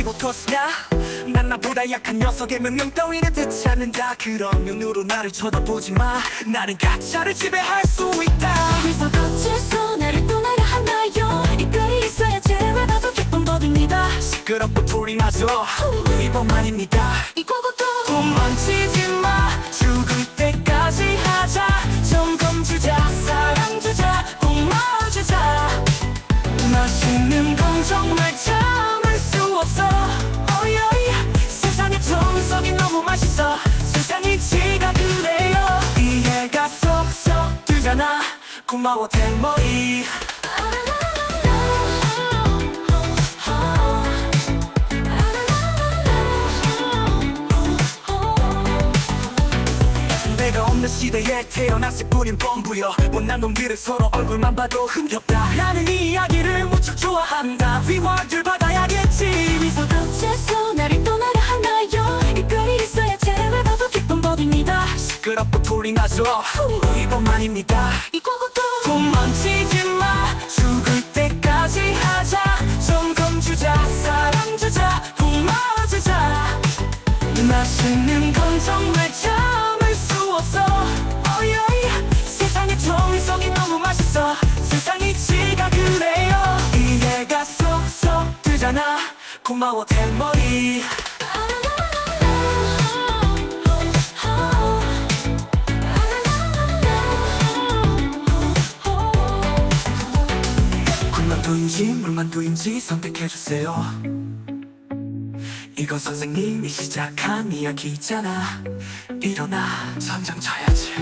기부터 쓰냐? 난 나보다 약한 녀석의 명령 따위는 듣지 않는다. 그런 눈으로 나를 쳐다보지 마. 나는 가짜를 지배할 수 있다. 그래서 거칠서 나를 떠나려 하나요? 이끌이 있어야 제외나도 기쁨 버립니다. 시끄럽고 불이 나죠. 이번만입니다. 이 곡도. 도망치지 마. 죽을 때까지 하자. 점검 주자 사랑 주자 고마워 주자. 맛있는 건 정말 맛있어. 세상이 지가 그래요. 이해가 쏙쏙 되잖아. 고마워 대머리. 내가 없는 시대에 태어났을 뿐인 뻔부여. 못난 놈들은 서로 얼굴만 봐도 흥겹다. 나는 이 이야기를 무척 좋아한다. 리워드를 받아야겠지 시끄럽고 불이 나죠 이번만입니다. 이 곡도 도망치지 마. 죽을 때까지 하자. 점검 주자 사랑 주자 고마워 주자. 맛있는 건 정말 참을 수 없어. 어이어이 세상의 정성이 너무 맛있어. 세상이 지가 그래요. 이해가 쏙쏙 되잖아. 고마워 대머리 군만두인지 물만두인지 선택해주세요. 이건 선생님이 시작한 이야기 있잖아. 일어나 전장 쳐야지.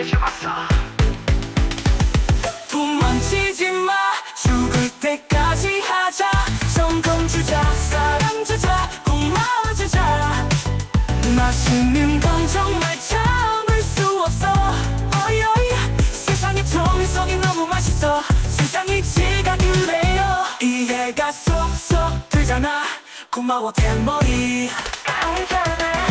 이제 왔어 도망치지 마. 죽을 때까지 하자. 점검 주자 사랑 주자 고마워 주자. 맛있는 건정 되잖아. 고마워 대머리. 알잖아